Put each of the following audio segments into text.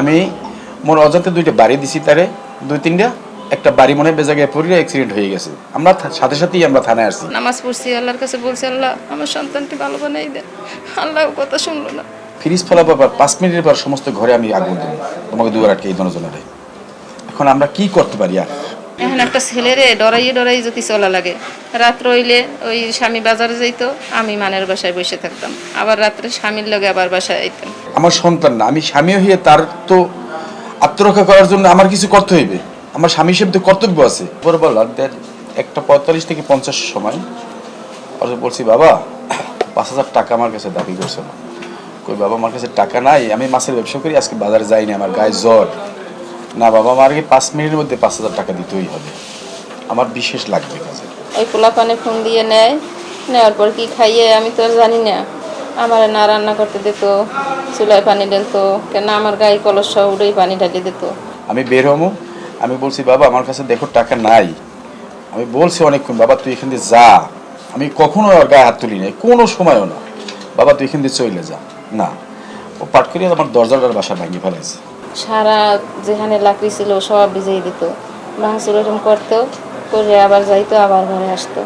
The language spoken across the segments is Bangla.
আমি মোর অজান্তে দুইটা বাড়ি দিছি তারে দুই তিনটা একটা বাড়ি মনে হয় বেজাগায় পড়ে অ্যাক্সিডেন্ট হয়ে গেছে। আমরা সাথে সাথেই আমরা থানায় আসছি। নামাজ পড়ছি আল্লাহর কাছে বলছি আল্লাহ আমার সন্তানটি ভালো বানাই দেন। আল্লাহ কথা শুনলো না। ফ্রিজ ফলা পর পাঁচ মিনিটের পর সমস্ত ঘরে আমি আগুন দিই তোমাকে দুবার আটকে এই দনজনারে এখন আমরা কি করতে পারি আর? এখন একটা ছেলেরে ডরাইয়ে ডরাই যদি চলা লাগে। রাত রইলে ওই স্বামী বাজারে যাইতো, আমি মানের বাসায় বসে থাকতাম। আবার রাত্রে স্বামীর লগে আবার বাসায় আইতাম। আমার সন্তান না, আমি স্বামী হয়ে তার তো আত্মরক্ষা করার জন্য আমার কিছু করতে হইবে। আমার স্বামী হিসেবে তো কর্তব্য আছে। দেন একটা পঁয়তাল্লিশ থেকে পঞ্চাশ সময় আর বলছি, বাবা, পাঁচ হাজার টাকা আমার কাছে দাবি করছে না। কই, বাবা, আমার কাছে টাকা নাই, আমি মাছের ব্যবসা করি, আজকে বাজারে যাইনি, আমার গায়ে জ্বর। না বাবা আমার আগে পাঁচ মিনিটের মধ্যে পাঁচ হাজার টাকা দিতেই হবে। আমার বিশেষ লাগবে কাজে। ওই পোলা পানে ফোন দিয়ে নেয় নেওয়ার পর কি খাইয়ে আমি তো জানি না। আমার না রান্না করতে দিত চুলায় পানি ঢেলতো কেন আমার গায়ে কলস উড়েই পানি ঢালি দিত। আমি বের হব আমি বলছি বাবা আমার কাছে দেখো টাকা নাই। আমি বলছি অনেকক্ষণ বাবা তুই এখান দিয়ে যা। আমি কখনো আর গায়ে হাত তুলি নাই কোনো সময়ও না। বাবা তুই এখান দিয়ে চলে যা। না। ও পাট করে আমার দরজাটার বাসা ভাঙি ফেলাইছে। সারা যেখানে লাকড়ি ছিল, সব ভিজিয়ে দিত। ভাঙচুর এরকম করতো, করে আবার যাইতো, আবার ঘরে আসতো।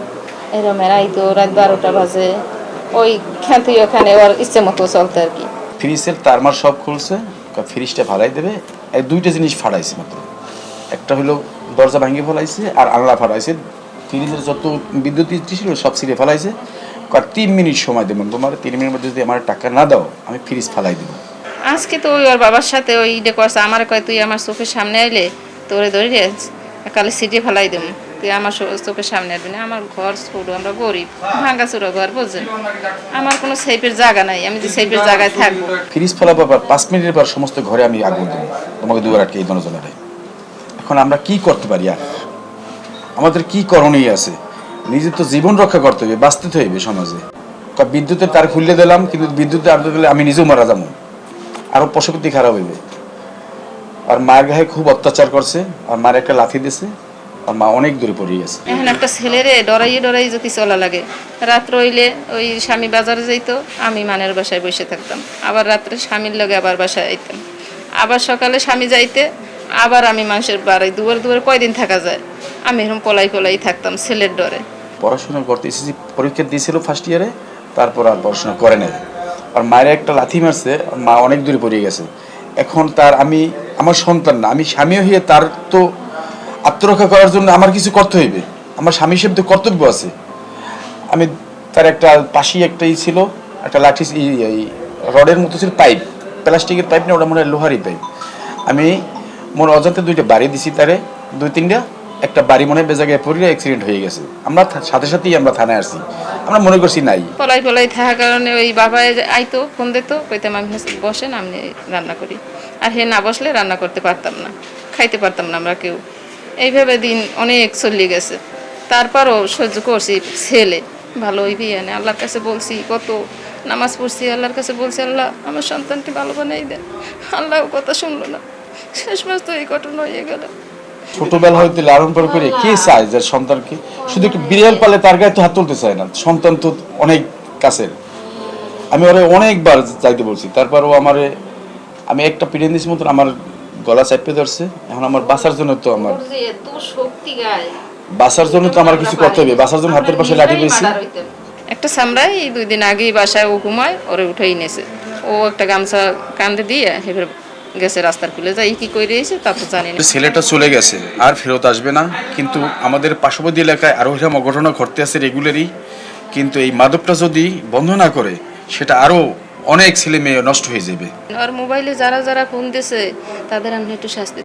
এরম আইতো, রাত বারোটা বাজে। ওই থেকে ওখানে ওর ইচ্ছে মতো চলতো আর কি। ফ্রিজের তারমার সব খুলছে ফ্রিজটা ফালাই দেবে। এই দুইটা জিনিস ফাড়াইছে মাত্র। একটা হলো দরজা ভাঙিয়ে ফেলাইছে, আর আলনা ফাড়াইছে। ফ্রিজের যত বিদ্যুৎ ছিল, সব ছিঁড়ে ফেলাইছে। তিন মিনিট সময় দেবেন তোমার, তিন মিনিটের মধ্যে যদি আমার টাকা না দাও, আমি ফ্রিজ ফালাই দেবো। আজকে তো ওই ওর বাবার সাথে ওই ইডে করছে। আমার কয়, তুই আমার চোখের সামনে আইলে তোরে ধরে কালে সিটে ফেলাই দেবো তুই আমার চোখের সামনে আসবি না। আমার ঘর ছোট, আমরা গরিব। ভাঙ্গা চোরা ঘর বোঝেন আমার কোনো সেফের জায়গা নাই। আমি যে সেফের জায়গায় থাকব। ফ্রিজ ফলাবার পর পাঁচ মিনিটের পর সমস্ত ঘরে আমি আগুন দেবো। তোমাকে দুবার আটকে এই দনজনারে এখন আমরা কি করতে পারি? আর আমাদের কি করণীয় আছে? নিজের তো জীবন রক্ষা করতে হবে, বাঁচতে হইবে সমাজে। বিদ্যুতের তার খুললে দিলাম, কিন্তু বিদ্যুতের গেলে আমি নিজেও মারা যাব। আরও পশুপতি খারাপ হইবে। আর মায়ের গায়ে খুব অত্যাচার করছে আর মায়ের একটা লাথি দিছে আর মা অনেক দূরে পড়ে গেছে। এখন একটা ছেলেরে ডরাইয়ে ডরাই যদি চলা লাগে রাত্র হইলে ওই স্বামী বাজারে যাইতো আমি মানের বাসায় বসে থাকতাম। আবার রাত্রে স্বামীর লগে আবার বাসায় আইতাম। আবার সকালে স্বামী যাইতে আবার আমি মানুষের বাড়ি দুয়ার দুয়ার কয়দিন থাকা যায়। আমি এরকম পলাই পলাই থাকতাম ছেলের ডরে। পড়াশোনা করতে এসেছি পরীক্ষা দিয়েছিল ফার্স্ট ইয়ারে তারপর আর পড়াশোনা করে নাই। আর মায়ের একটা লাথি মারছে মা অনেক দূরে পড়ে গেছে। এখন তার আমি, আমার সন্তান না, আমি স্বামী হয়ে তার তো আত্মরক্ষা করার জন্য আমার কিছু করতে হইবে। আমার স্বামী হিসেবে তো কর্তব্য আছে। আমি তার একটা পাশেই একটা ই ছিল, একটা লাঠি রডের মতো ছিল পাইপ, প্লাস্টিকের পাইপ না, ওটা মনে হয় লোহারই পাইপ। আমি মোর অজান্তে দুইটা বাড়ি দিছি তারে, দুই তিনটা, একটা বাড়ি মনে হয় বেজাগায় পড়ে অ্যাক্সিডেন্ট হয়ে গেছে। আমরা সাথে সাথেই আমরা থানায় আসছি। আমরা মনে করছি নাই। পলাই পলাই থাকার কারণে ওই বাবা আইতো, ফোন দিত কইতাম আমি বসেন, আমি রান্না করি। আর হে না বসলে রান্না করতে পারতাম না, খাইতে পারতাম না আমরা কেউ। এইভাবে দিন অনেক চলিয়ে গেছে। তারপরও সহ্য করছি ছেলে ভালো ওই বিয়ে আল্লাহর কাছে বলছি, কত নামাজ পড়ছি, আল্লাহর কাছে বলছি, আল্লাহ, আমার সন্তানটি ভালো বানাই দেন আল্লাহ কথা শুনলো না। শেষ মাস তো এই ঘটনা হয়ে গেল। ছোটবেলা হইতে লালন পালন করে কে চায় যে সন্তানকে শুধু একটু বিড়াল পালে তার গায়ে তো হাত তুলতে চায় না। সন্তান তো অনেক কাছের। আমি ওরে অনেকবার চাইতে বলছি। তারপর ও আমারে আমি একটা পিড়ে দিয়েছি মতন আমার গলা চাপে ধরছে। এখন আমার বাঁচার জন্য তো আমার বাঁচার জন্য তো আমার কিছু করতে হবে। বাঁচার জন্য হাতের পাশে লাঠি পেয়েছি একটা সামরাই দুই দিন আগেই বাসায় ও ঘুমায় ওরে উঠেই নেছে। ও একটা গামছা কান্দে দিয়ে এবার গেছে রাস্তার খুলে যাই কি করে এসে তা তো জানি না। ছেলেটা চলে গেছে আর ফেরত আসবে না। কিন্তু আমাদের পার্শ্ববর্তী এলাকায় আরও এরকম অঘটনা ঘটতে আছে রেগুলারই কিন্তু এই মাদকটা যদি বন্ধ না করে সেটা আরও অনেক ছেলে মেয়ে নষ্ট হয়ে যাবে। আর মোবাইলে যারা যারা ফোন দিছে তাদের আমি একটু শাস্তি